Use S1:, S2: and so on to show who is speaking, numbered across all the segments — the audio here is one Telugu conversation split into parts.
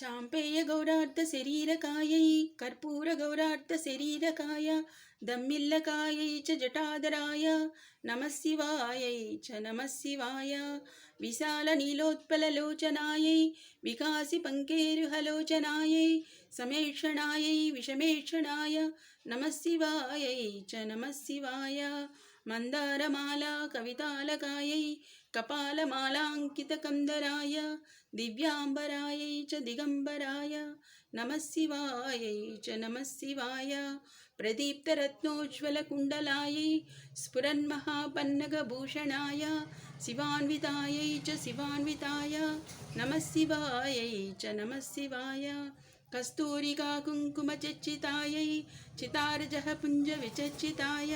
S1: చాంపేయ గౌరార్థ శరీరకాయై కర్పూర గౌరార్థ శరీరకాయ దమ్మిల్లకాయై చ జటాధరాయ నమశివాయై చ నమశివాయ విశాల నీలోత్పలలోచనాయై వికాసి పంకేరుహలోచనాయై సమేక్షణాయై విషమేక్షణాయ నమశివాయై చ నమశివాయ మందారమాలా కవితాలకాయై కపాలమాలాంకితకందరాయ దివ్యాంబరాయై చ దిగంబరాయ నమశివాయై చ నమశివాయ प्रदीप्तरत्नोज्ज्वलकुण्डलायै स्फुरन्महापन्नगभूषणाय शिवान्वितायै च शिवान्विताय नमः शिवायै च नमः शिवाय कस्तूरिकाकुङ्कुमचर्चितायै चितार्जः पुञ्जविचर्चिताय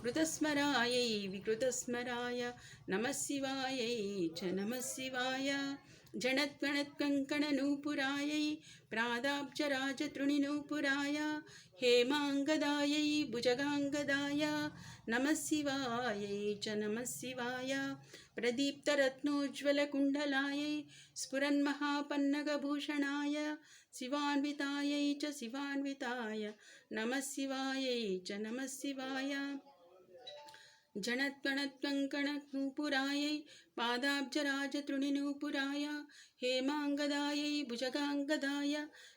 S1: కృతస్మరాయై వికృతస్మరాయ నమశివాయై చ నమశివాయ జణద్గణత్కంకణనూపురాయై ప్రాదాబ్జరాజతృణినూపురాయ హేమాంగదాయై భుజగాంగదాయ నమశివాయై చ నమశివాయ ప్రదీప్తరత్నోజ్వలకుండలాయై స్ఫురన్మహాపన్నగభూషణాయ శివాన్వితాయై చ శివాన్వితాయ నమశివాయై చ నమశివాయ జణత్వణత్వంకణనూపురాయై పాదాబ్జరాజతృణినూపురాయ హేమాంగదాయై భుజగాంగదాయ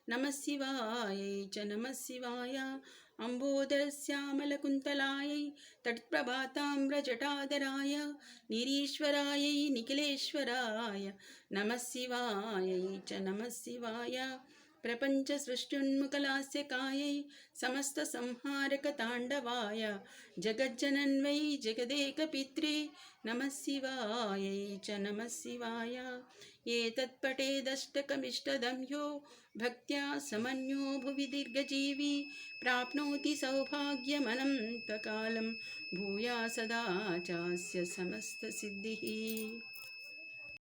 S1: నమశివాయై చ నమశివాయ అంబోదరశ్యామలకుంతలాయై తత్ప్రభాతామ్రజటాదరాయ నిరీశ్వరాయై నిఖిలేశ్వరాయ నమశివాయై చ నమశివాయ ప్రపంచ సృష్ట్యున్ముఖలాస్యకాయై సమస్త సంహారక తాండవాయ జగజ్జనన్వై జగదేక పిత్రే నమశివాయై చ నమశివాయ ఏతత్పటేదష్టకమిష్టదమ్యో భక్త్యా సమన్యో భువి దీర్ఘజీవి ప్రాప్నోతి సౌభాగ్యమనంతకాలం భూయా సదా చాస్య సమస్తసిద్ధిः